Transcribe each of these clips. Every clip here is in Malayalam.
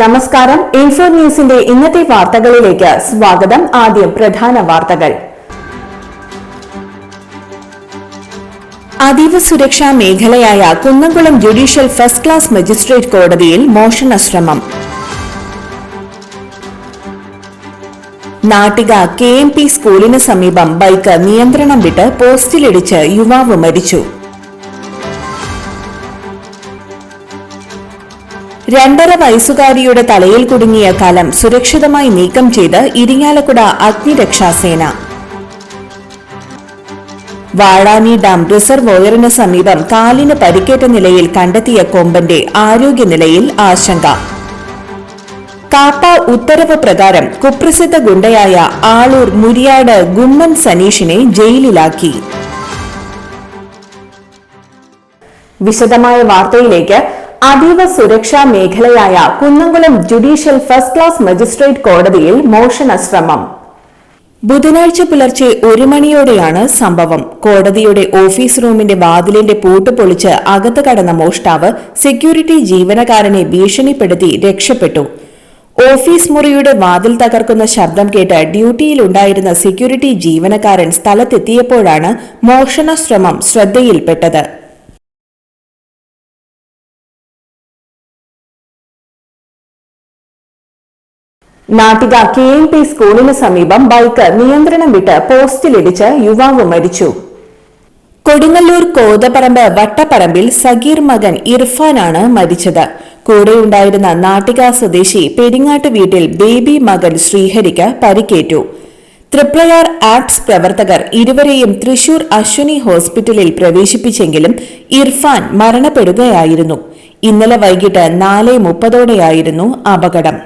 നമസ്കാരം ഇൻഫോ ന്യൂസിന്റെ ഇന്നത്തെ വാർത്തകളിലേക്ക് സ്വാഗതം. ആദ്യം പ്രധാന വാർത്തകൾ. അതീവ സുരക്ഷാ മേഖലയായ Kunnamkulam judicial first class magistrate കോടതിയിൽ മോഷണ ശ്രമം നാട്ടിക കെ എം പി സ്കൂളിന് സമീപം ബൈക്ക് നിയന്ത്രണം വിട്ട് പോസ്റ്റിലിടിച്ച് യുവാവ് മരിച്ചു. രണ്ടര വയസ്സുകാരിയുടെ തലയിൽ കുടുങ്ങിയ കലം സുരക്ഷിതമായി നീക്കം ചെയ്ത് ഇരിങ്ങാലക്കുട അഗ്നിരക്ഷാസേന. വാഴാനി ഡാം റിസർവോയറിന് സമീപം കാലിന് പരിക്കേറ്റ നിലയിൽ കണ്ടെത്തിയ കൊമ്പന്റെ ആരോഗ്യനിലയിൽ ആശങ്ക. കാപ്പ ഉത്തരവ് പ്രകാരം കുപ്രസിദ്ധ ഗുണ്ടയായ ആളൂർ മുരിയാട് ഗുമ്മൻ സനീഷിനെ ജയിലിലാക്കി. വിശദമായ വാർത്തയിലേക്ക് അതീവ സുരക്ഷാ മേഖലയായ Kunnamkulam judicial first class magistrate കോടതിയിൽ മോഷണ ശ്രമം ബുധനാഴ്ച പുലർച്ചെ ഒരു മണിയോടെയാണ് സംഭവം. കോടതിയുടെ ഓഫീസ് റൂമിന്റെ വാതിലിന്റെ പൂട്ട് പൊളിച്ച് അകത്ത് കടന്ന മോഷ്ടാവ് സെക്യൂരിറ്റി ജീവനക്കാരനെ ഭീഷണിപ്പെടുത്തി രക്ഷപ്പെട്ടു. ഓഫീസ് മുറിയുടെ വാതിൽ തകർക്കുന്ന ശബ്ദം കേട്ട് ഡ്യൂട്ടിയിലുണ്ടായിരുന്ന സെക്യൂരിറ്റി ജീവനക്കാരൻ സ്ഥലത്തെത്തിയപ്പോഴാണ് മോഷണ ശ്രമം ശ്രദ്ധയിൽപ്പെട്ടത്. നാട്ടിക കെ എം പി സ്കൂളിന് സമീപം ബൈക്ക് നിയന്ത്രണം വിട്ട് പോസ്റ്റിലിടിച്ച് യുവാവ് മരിച്ചു. കൊടുങ്ങല്ലൂർ കോതപറമ്പ് വട്ടപ്പറമ്പിൽ സഗീർ മകൻ ഇർഫാനാണ് മരിച്ചത്. കൂടെയുണ്ടായിരുന്ന നാട്ടിക സ്വദേശി പെരിങ്ങാട്ട് വീട്ടിൽ ബേബി മകൻ ശ്രീഹരിക്ക് പരിക്കേറ്റു. തൃപ്രയാർ ആക്ട്സ് പ്രവർത്തകർ ഇരുവരെയും തൃശൂർ അശ്വനി ഹോസ്പിറ്റലിൽ പ്രവേശിപ്പിച്ചെങ്കിലും ഇർഫാൻ മരണപ്പെടുകയായിരുന്നു. ഇന്നലെ വൈകിട്ട് നാല് മുപ്പതോടെയായിരുന്നു അപകടം.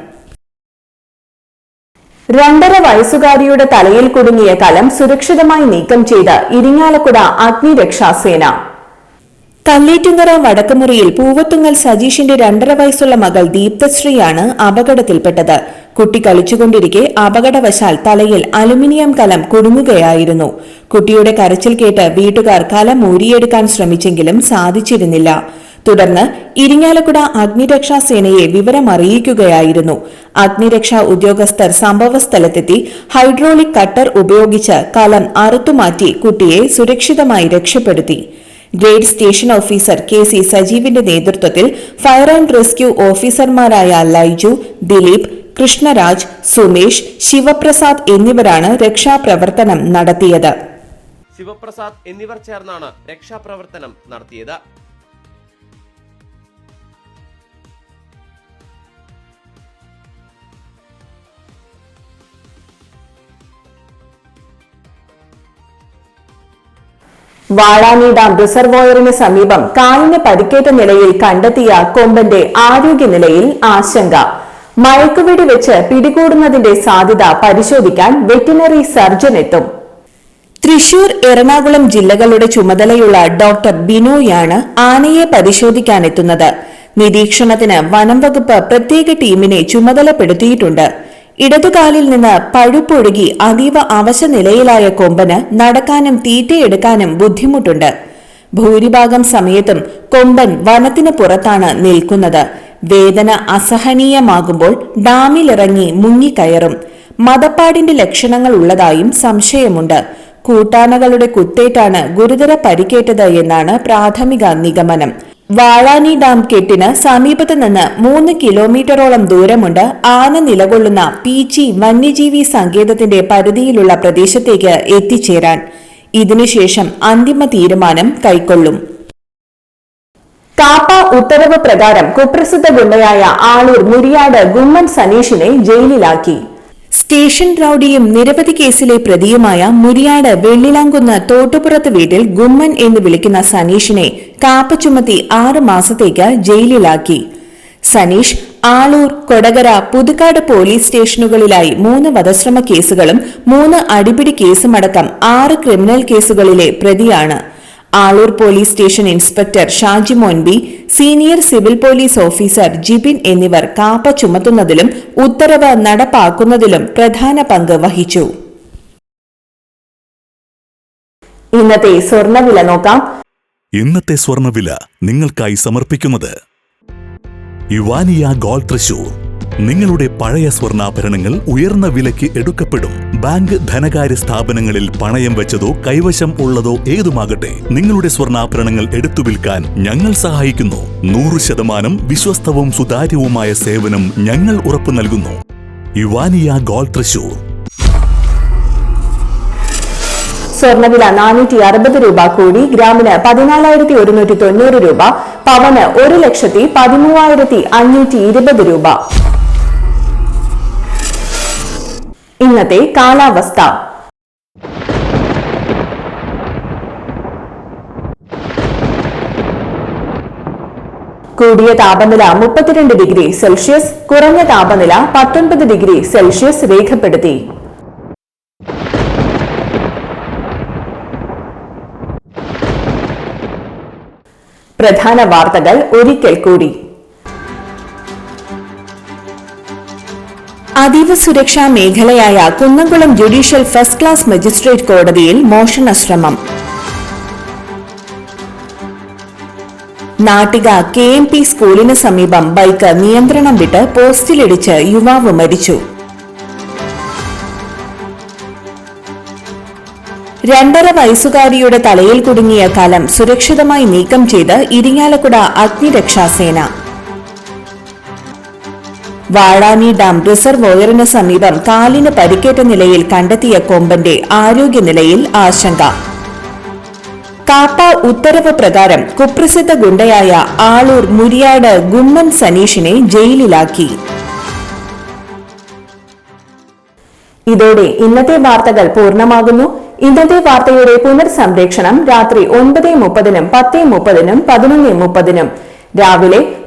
രണ്ടര വയസ്സുകാരിയുടെ തലയിൽ കുടുങ്ങിയ കലം സുരക്ഷിതമായി നീക്കം ചെയ്ത് ഇരിങ്ങാലക്കുട അഗ്നിരക്ഷാസേന കല്ലേറ്റുങ്ങര വടക്കുമുറിയിൽ പൂവത്തുങ്ങൽ സജീഷിന്റെ രണ്ടര വയസ്സുള്ള മകൾ ദീപ്തശ്രീയാണ് അപകടത്തിൽപ്പെട്ടത്. കുട്ടി കളിച്ചുകൊണ്ടിരിക്കെ അപകടവശാൽ തലയിൽ അലുമിനിയം കലം കുടുങ്ങുകയായിരുന്നു. കുട്ടിയുടെ കരച്ചിൽ കേട്ട് വീട്ടുകാർ കലം ഊരിയെടുക്കാൻ ശ്രമിച്ചെങ്കിലും സാധിച്ചിരുന്നില്ല. തുടർന്ന് ഇരിങ്ങാലക്കുട അഗ്നിരക്ഷാ സേനയെ വിവരമറിയിക്കുകയായിരുന്നു. അഗ്നിരക്ഷാ ഉദ്യോഗസ്ഥർ സംഭവസ്ഥലത്തെത്തി ഹൈഡ്രോളിക് കട്ടർ ഉപയോഗിച്ച് കലം അറുത്തുമാറ്റി കുട്ടിയെ സുരക്ഷിതമായി രക്ഷപ്പെടുത്തി. Grade station officer K C സജീവിന്റെ നേതൃത്വത്തിൽ ഫയർ ആൻഡ് റെസ്ക്യൂ ഓഫീസർമാരായ ലൈജു ദിലീപ് കൃഷ്ണരാജ് സുമേഷ് ശിവപ്രസാദ് എന്നിവരാണ് രക്ഷാപ്രവർത്തനം നടത്തിയത്. ശിവപ്രസാദ് എന്നിവർ ചേർന്നാണ് രക്ഷാപ്രവർത്തനം നടത്തിയത്. വാഴാനി ഡാം റിസർവോയറിന് സമീപം കാലിന് പരിക്കേറ്റ നിലയിൽ കണ്ടെത്തിയ കൊമ്പന്റെ ആരോഗ്യനിലയിൽ ആശങ്ക. മയക്കുവെടി വെച്ച് പിടികൂടുന്നതിന്റെ സാധ്യത പരിശോധിക്കാൻ വെറ്റിനറി സർജൻ എത്തും. തൃശൂർ എറണാകുളം ജില്ലകളുടെ ചുമതലയുള്ള ഡോക്ടർ ബിനോയാണ് ആനയെ പരിശോധിക്കാനെത്തുന്നത്. നിരീക്ഷണത്തിന് വനം വകുപ്പ് പ്രത്യേക ടീമിനെ ചുമതലപ്പെടുത്തിയിട്ടുണ്ട്. ഇടതുകാലിൽ നിന്ന് പഴുപ്പൊഴുകി അതീവ അവശനിലയിലായ കൊമ്പന് നടക്കാനും തീറ്റയെടുക്കാനും ബുദ്ധിമുട്ടുണ്ട്. ഭൂരിഭാഗം സമയത്തും കൊമ്പൻ വനത്തിന് പുറത്താണ് നിൽക്കുന്നത്. വേദന അസഹനീയമാകുമ്പോൾ ഡാമിലിറങ്ങി മുങ്ങിക്കയറും. മതപ്പാടിന്റെ ലക്ഷണങ്ങൾ ഉള്ളതായും സംശയമുണ്ട്. കൂട്ടാനകളുടെ കുത്തേറ്റാണ് ഗുരുതര പരിക്കേറ്റത് എന്നാണ് പ്രാഥമിക നിഗമനം. വാഴാനി ഡാം കെട്ടിന് സമീപത്ത് നിന്ന് മൂന്ന് കിലോമീറ്ററോളം ദൂരമുണ്ട് ആന നിലകൊള്ളുന്ന പീച്ചി വന്യജീവി സങ്കേതത്തിന്റെ പരിധിയിലുള്ള പ്രദേശത്തേക്ക് എത്തിച്ചേരാൻ. ഇതിനുശേഷം അന്തിമ തീരുമാനം കൈക്കൊള്ളും. കാപ്പ ഉത്തരവ് പ്രകാരം കുപ്രസിദ്ധ ഗുണ്ടയായ ആളൂർ മുരിയാട് ഗുമ്മൻ സനീഷിനെ ജയിലിലാക്കി. സ്റ്റേഷൻ റൌഡിയും നിരവധി കേസിലെ പ്രതിയുമായ മുരിയാട് വെള്ളിലാങ്കുന്ന് തോട്ടുപുറത്ത് വീട്ടിൽ ഗുമ്മൻ എന്ന് വിളിക്കുന്ന സനീഷിനെ കാപ്പ ചുമത്തി ആറ് മാസത്തേക്ക് ജയിലിലാക്കി. സനീഷ് ആളൂർ കൊടകര പുതുക്കാട് പോലീസ് സ്റ്റേഷനുകളിലായി മൂന്ന് വധശ്രമ കേസുകളും മൂന്ന് അടിപിടി കേസുമടക്കം ആറ് ക്രിമിനൽ കേസുകളിലെ പ്രതിയാണ്. Aloor police station inspector Shaji മോൻബി senior civil police officer Jibin എന്നിവർ കാപ്പ ചുമത്തുന്നതിലും ഉത്തരവ് നടപ്പാക്കുന്നതിലും പ്രധാന പങ്ക് വഹിച്ചു. ഇന്നത്തെ സ്വർണവില നോക്കാം. ഇന്നത്തെ സ്വർണവില നിങ്ങൾക്കായി സമർപ്പിക്കുന്നത് യുവാനിയ ഗോൾ തൃശൂർ. നിങ്ങളുടെ പഴയ സ്വർണാഭരണങ്ങൾ ഉയർന്ന വിലയ്ക്ക് എടുക്കപ്പെടും. ബാങ്ക് ധനകാര്യ സ്ഥാപനങ്ങളിൽ പണയം വെച്ചതോ കൈവശം ഉള്ളതോ ഏതുമാകട്ടെ നിങ്ങളുടെ സ്വർണാഭരണങ്ങൾ എടുത്തു വിൽക്കാൻ ഞങ്ങൾ സഹായിക്കുന്നു. നൂറ് ശതമാനം വിശ്വസ്തവും സുതാര്യവുമായ സേവനം ഞങ്ങൾ ഉറപ്പു നൽകുന്നു. യുവാനിയ ഗോൾഡ് തൃശൂർ. സ്വർണവില നാനൂറ്റി അറുപത് രൂപ കൂടി ഗ്രാമിന് പതിനാലായിരത്തി ഒരുന്നൂറ്റി തൊണ്ണൂറ് രൂപ പവന് ഒരു ലക്ഷത്തി പതിമൂവായിരത്തി അഞ്ഞൂറ്റി ഇരുപത് രൂപ. ഇന്നത്തെ കാലാവസ്ഥ. കൂടിയ താപനില മുപ്പത്തിരണ്ട് ഡിഗ്രി സെൽഷ്യസ് കുറഞ്ഞ താപനില പത്തൊൻപത് ഡിഗ്രി സെൽഷ്യസ് രേഖപ്പെടുത്തി. പ്രധാന വാർത്തകൾ ഒരിക്കൽ കൂടി. അതീവ സുരക്ഷാ മേഖലയായ Kunnamkulam judicial first class magistrate കോടതിയിൽ മോഷണ ശ്രമം നാട്ടിക കെ എം പി സ്കൂളിന് സമീപം ബൈക്ക് നിയന്ത്രണം വിട്ട് പോസ്റ്റിലിടിച്ച് യുവാവ് മരിച്ചു. രണ്ടര വയസ്സുകാരിയുടെ തലയിൽ കുടുങ്ങിയ കലം സുരക്ഷിതമായി നീക്കം ചെയ്ത് ഇരിങ്ങാലക്കുട അഗ്നിരക്ഷാസേന. വാഴാനി ഡാം റിസർവോയറിന് സമീപം കാലിന് പരിക്കേറ്റ നിലയിൽ കണ്ടെത്തിയ കൊമ്പന്റെ ആരോഗ്യനിലയിൽ ആശങ്ക. കാപ്പ ഉത്തരവ് പ്രകാരം കുപ്രസിദ്ധ ഗുണ്ടയായ ആളൂർ മുരിയാട് ഗുമ്മൻ സനീഷിനെ ജയിലിലാക്കി. ഇതോടെ ഇന്നത്തെ വാർത്തകൾ പൂർണമാകുന്നു. ഇന്നത്തെ വാർത്തയുടെ പുനർസംപ്രേക്ഷണം രാത്രി ഒൻപത് മുപ്പതിനും പത്ത് മുപ്പതിനും പതിനൊന്ന് മുപ്പതിനും. രാവിലെ